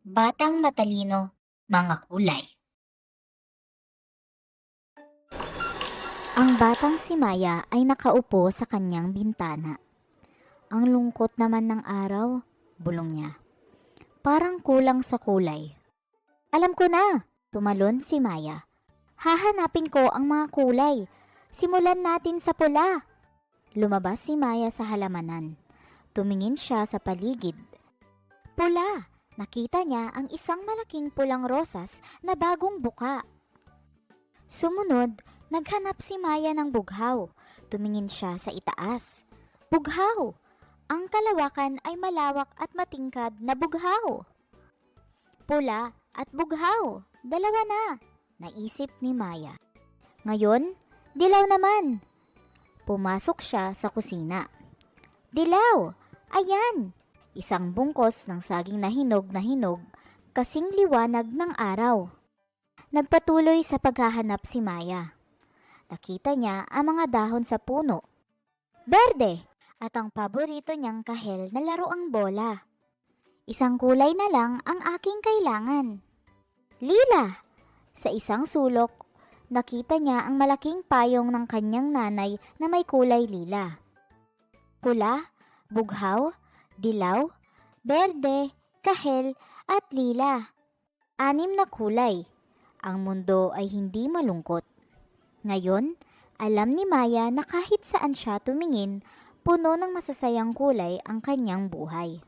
Batang Matalino, Mga Kulay Ang batang si Maya ay nakaupo sa kanyang bintana. Ang lungkot naman ng araw, bulong niya. Parang kulang sa kulay. Alam ko na, tumalon si Maya. Hahanapin ko ang mga kulay. Simulan natin sa pula. Lumabas si Maya sa halamanan. Tumingin siya sa paligid. Pula! Nakita niya ang isang malaking pulang rosas na bagong buka. Sumunod, naghanap si Maya ng bughaw. Tumingin siya sa itaas. Bughaw! Ang kalawakan ay malawak at matingkad na bughaw. Pula at bughaw, dalawa na, naisip ni Maya. Ngayon, dilaw naman. Pumasok siya sa kusina. Dilaw! Ayan! Isang bungkos ng saging na hinog na hinog, kasing liwanag ng araw. Nagpatuloy sa paghahanap si Maya. Nakita niya ang mga dahon sa puno. Berde! At ang paborito niyang kahel na laruang bola. Isang kulay na lang ang aking kailangan. Lila! Sa isang sulok, nakita niya ang malaking payong ng kanyang nanay na may kulay lila. Pula, bughaw, dilaw, berde, kahel, at lila. Anim na kulay. Ang mundo ay hindi malungkot. Ngayon, alam ni Maya na kahit saan siya tumingin, puno ng masasayang kulay ang kanyang buhay.